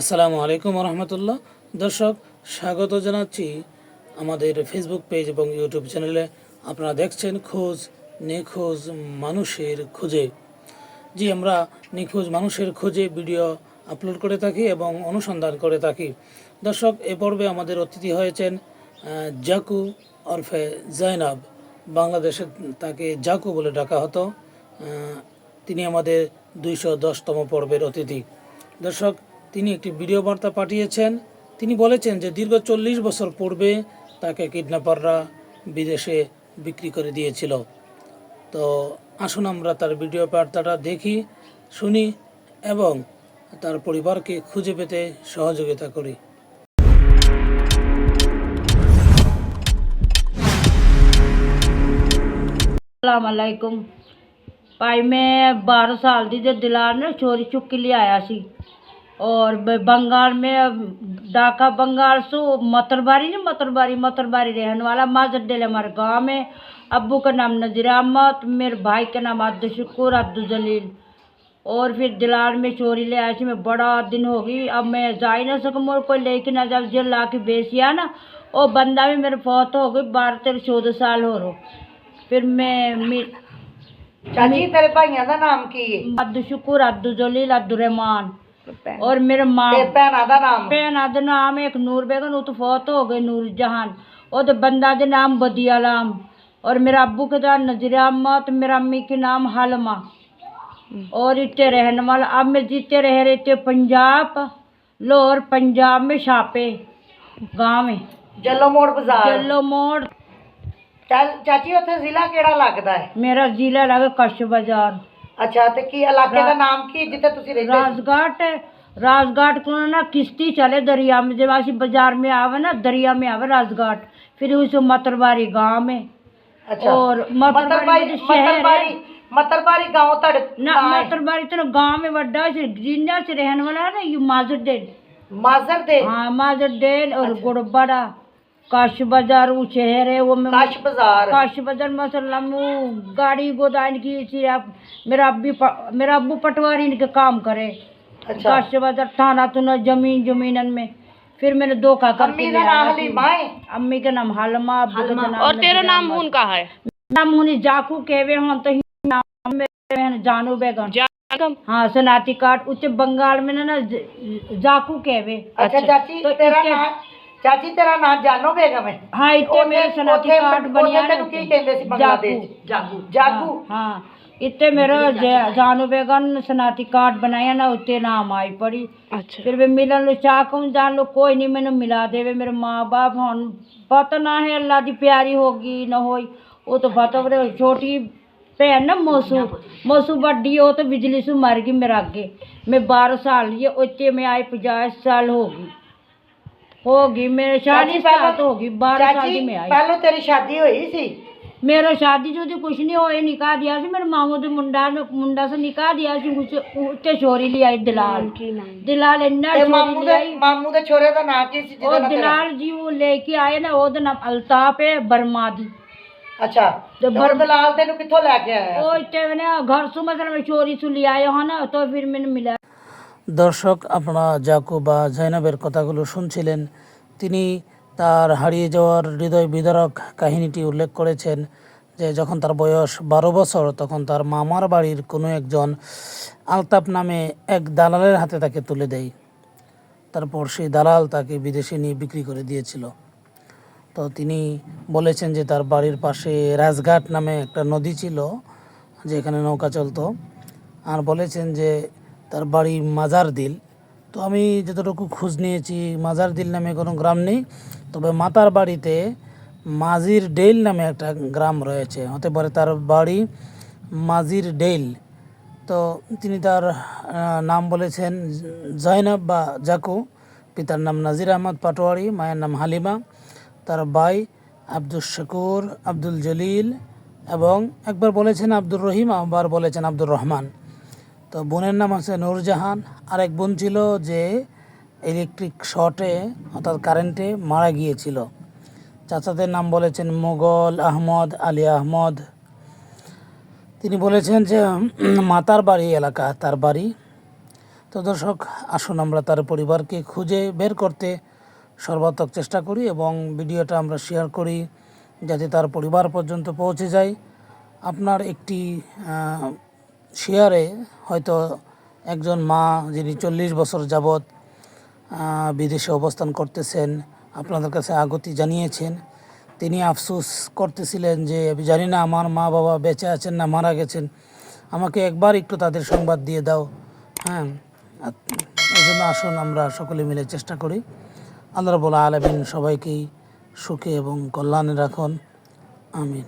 আসসালামু আলাইকুম রহমতুল্লাহ দর্শক, স্বাগত জানাচ্ছি আমাদের ফেসবুক পেজ এবং ইউটিউব চ্যানেলে আপনারা দেখছেন খোঁজ, নিখোঁজ মানুষের খোঁজে। জি, আমরা নিখোঁজ মানুষের খোঁজে ভিডিও আপলোড করে থাকি এবং অনুসন্ধান করে থাকি। দর্শক, এ পর্বে আমাদের অতিথি হয়েছেন জাকু ওরফে জাইনাব। বাংলাদেশে তাকে জাকু বলে ডাকা হতো। তিনি আমাদের দুইশো দশতম পর্বের অতিথি। দর্শক তিনি একটি ভিডিও বার্তা পাঠিয়েছেন তিনি বলেছেন যে দীর্ঘ চল্লিশ বছর পূর্বে তাকে কিডন্যাপাররা বিদেশে বিক্রি করে দিয়েছিল তো আসুন আমরা তার ভিডিও বার্তাটা দেখি শুনি এবং তার পরিবারকে খুঁজে পেতে সহযোগিতা করি ਅਸਲਾਮੁਅਲੈਕੁਮ ਭਾਈ ਮੈਂ 12 ਸਾਲ ਦੀ ਤੇ ਦਿਲਾਰ ਨੇ ਚੋਰੀ ਚੁੱਕ ਕੇ ਲਿਆਇਆ ਸੀ और बंगाल में डाका बंगाल सो मतरबारी ने मतरबारी मतरबारी रहने वाला माजर डेल हमारे गाँव में। अबू का नाम नजीर अहमद मेरे भाई का नाम अब्दुल शकूर अब्दुल जलील। और फिर दिलाड़ में चोरी ले ऐसे में बड़ा दिन होगी अब मैं जा ही ना सकूँ और कोई लेकिन ना जब जेल ला के बेसिया ना वो बंदा भी मेरे फौत हो गई बारह तेरह चौदह साल हो रो फिर मैं चाची तेरे भाइयों का नाम की? है अब्दुल शकूर अब्दुल जलील अब्दुलरहमान और मेरे माँ ਤੇ ਭੈਣਾਂ ਦਾ ਨਾਮ ਭੈਣਾਂ ਦਾ ਨਾਮ ਇੱਕ ਨੂਰ ਬੇਗਮ ਉਹ ਤੋਂ ਫੌਤ ਹੋ ਗਏ ਨੂਰ ਜਹਾਨ ਉਹਦੇ ਬੰਦਾ ਦੇ ਨਾਮ ਬਦੀਆ ਆਲਮ और मेरा अब्बू के नाम नजर अहमद मेरा अम्मी के नाम हलमा और इतने रहने वाला अब मैं जीते रह रहे थे पंजाब लाहौर पंजाब में छापे गाँव में ਜੱਲੋ ਮੋੜ ਬਾਜ਼ਾਰ जल्लो मोड़ ਚੱਲ ਚਾਚੀ ਉੱਥੇ ਜ਼ਿਲ੍ਹਾ ਕਿਹੜਾ ਲੱਗਦਾ ਹੈ मेरा जिला लगा कश बाजार ਅੱਛਾ ਤੇ ਕੀ ਇਲਾਕੇ ਦਾ ਨਾਮ ਕੀ ਜਿੱਥੇ ਤੁਸੀਂ ਰਹਿੰਦੇ राजघाट राजघाट को ना किश्ती चले दरिया में जब ऐसी बाजार में आवे ना दरिया में आवे राजघाट फिर उस मतरबारी गांव में ਅੱਛਾ और मतरबारी ਮਤਰਬਾਰੀ में शहर है ਮਤਰਬਾਰੀ ਮਤਰਬਾਰੀ गांव ਤੁਹਾਡੇ ना मतरबारी तो गांव में बड़ा से जिंदा से रहने वाला है ना ये माजर डेल ਮਾਜ਼ਰ ਦੇ हाँ माजर डेल और गुड़बड़ा काश बाज़ार वो शहर है वो काश बाज़ार। काश बाज़ार मसलम गाड़ी गोदान की मेरा अब्बी मेरा अब्बू पटवारी इनके काम करे। अच्छा। काश बाज़ार थाना तो तुना ज़मीन ज़मीन में। फिर मैंने दो का अम्मी का नाम अम्मी का नाम हलमा अब्बू का नाम और तेरा नाम उनका है? नाम उन्हें जाकू कहवे हों तो नाम में जानू बेगम। हाँ सनाती काट उच्च बंगाल में ना जाकू कहवे। अच्छा, अच्छा। तो तेरा नाम? ਚਾਚੀ ਤੇਰਾ ਨਾਮ ਜਾਨੋ ਬੇਗਮ ਹੈ ਹਾਂ ਇੱਥੇ ਮੇਰਾ ਸਨਾਤੀ ਕਾਰਡ ਮੈਨੂੰ- ਬਣਿਆ ਉੱਥੇ ਤੈਨੂੰ ਕੀ ਕਹਿੰਦੇ ਸੀ ਬੰਗਲਾਦੇਸ਼ 'ਚ? ਜਾਗੂ। ਜਾਗੂ। ਹਾਂ, ਇੱਥੇ ਮੇਰਾ ਜਾਨੂ ਬੇਗਨ ਸਨਾਤੀ ਕਾਰਡ ਬਣਾਇਆ ਨਾ ਉੱਤੇ ਨਾਮ ਆਈ ਪੜੀ। ਫਿਰ ਮੈਂ ਮਿਲਣ ਨੂੰ ਚਾਹ ਕਹੂੰ ਜਾਣ ਲੋ ਕੋਈ ਨਹੀਂ ਮੈਨੂੰ ਮਿਲਾ ਦੇਵੇ। ਮੇਰੇ ਮਾਂ-ਬਾਪ ਹੁਣ ਪਤਾ ਨਾ ਹੈ ਅੱਲਾ ਦੀ ਪਿਆਰੀ ਹੋਗੀ ਨਾ ਹੋਈ। ਉਹ ਤਾਂ ਪਤਾ ਵੀਰੇ ਛੋਟੀ ਭੈਣ ਨਾ ਮੋਸੂ। ਮੋਸੂ ਵੱਡੀ ਉਹ ਤਾਂ ਬਿਜਲੀ ਸੂ ਮਰ ਗਈ ਮੇਰੇ ਅੱਗੇ। ਮੈਂ 12 ਸਾਲ ਲਈ ਹਾਂ, ਮੈਂ ਆਈ 50 ਸਾਲ ਹੋ ਗਈ। होगी मेरे शादी साल तो होगी बारह साल ਚਾਚੀ की मैं आई ਪਹਿਲਾਂ ਤੇਰੀ ਸ਼ਾਦੀ ਹੋਈ ਸੀ मेरा शादी जो थी कुछ नहीं होए निकाह दिया सी मेरे मामू दे मुंडा ने मुंडा से निकाह दिया सी उस उत्ते छोरी ले आई दिलाल दिलाल इन्ना ਤੇ छोरी ਮਾਮੂ ले ਦੇ आई ਮਾਮੂ ਦੇ ਛੋਰੇ ਦਾ ਨਾਂ ਕੀ ਸੀ ਜਿਹਦਾ और ਨਾਂ ਤੇਰਾ दिलाल जी वो लेके आए ना वो नाम अल्ताफ है बरमादी ਅੱਛਾ ਤੇ ਤੇ ਬਰ ਦਲਾਲ ਤੈਨੂੰ ਕਿੱਥੋਂ ਲੈ ਕੇ ਆਇਆ वो इतने मैंने घर से मतलब मैं चोरी से ले आए हो ना तो फिर मैंने मिला দর্শক, আপনারা জাকু বা জাইনাবের কথাগুলো শুনছিলেন। তিনি তার হারিয়ে যাওয়ার হৃদয় বিদারক কাহিনীটি উল্লেখ করেছেন যে, যখন তার বয়স বারো বছর, তখন তার মামার বাড়ির কোনো একজন আলতাপ নামে এক দালালের হাতে তাকে তুলে দেয়। তারপর সেই দালাল তাকে বিদেশে নিয়ে বিক্রি করে দিয়েছিল। তো তিনি বলেছেন যে, তার বাড়ির পাশে রাজঘাট নামে একটা নদী ছিল, যেখানে নৌকা চলতো। আর বলেছেন যে তার বাড়ি মাজার দিল। তো আমি যতটুকু খোঁজ নিয়েছি, মাজার দিল নামে কোনো গ্রাম নেই। তবে মাতার বাড়িতে মাজির ডেইল নামে একটা গ্রাম রয়েছে। হতে পারে তার বাড়ি মাজির ডেইল। তো তিনি তার নাম বলেছেন জয়নাব বা জাকু। পিতার নাম নাজির আহমদ পাটোয়ারি, মায়ের নাম হালিমা। তার ভাই আব্দুল শকুর, আব্দুল জলিল এবং একবার বলেছেন আব্দুর রহিম, আবার বলেছেন আব্দুর রহমান। তো বোনের নাম আছে নূরজাহান। আর এক বোন ছিল যে ইলেকট্রিক শর্টে অর্থাৎ কারেন্টে মারা গিয়েছিল। চাচাদের নাম বলেছেন মোগল আহমদ, আলী আহমদ। তিনি বলেছেন যে মাতার বাড়ি এলাকা, তার বাড়ি। তো দর্শক, আসুন আমরা তার পরিবারকে খুঁজে বের করতে সর্বাত্মক চেষ্টা করি এবং ভিডিওটা আমরা শেয়ার করি, যাতে তার পরিবার পর্যন্ত পৌঁছে যায়। আপনার একটি শেয়ারে হয়তো একজন মা যিনি চল্লিশ বছর যাবৎ বিদেশে অবস্থান করতেছেন, আপনাদের কাছে আগতি জানিয়েছেন। তিনি আফসোস করতেছিলেন যে, আমি জানি না আমার মা বাবা বেঁচে আছেন না মারা গেছেন। আমাকে একবার একটু তাদের সংবাদ দিয়ে দাও। হ্যাঁ এই জন্য আসুন আমরা সকলে মিলে চেষ্টা করি। আল্লাহ রবুল্লা আলমিন সবাইকেই সুখে এবং কল্যাণে রাখুন। আমিন।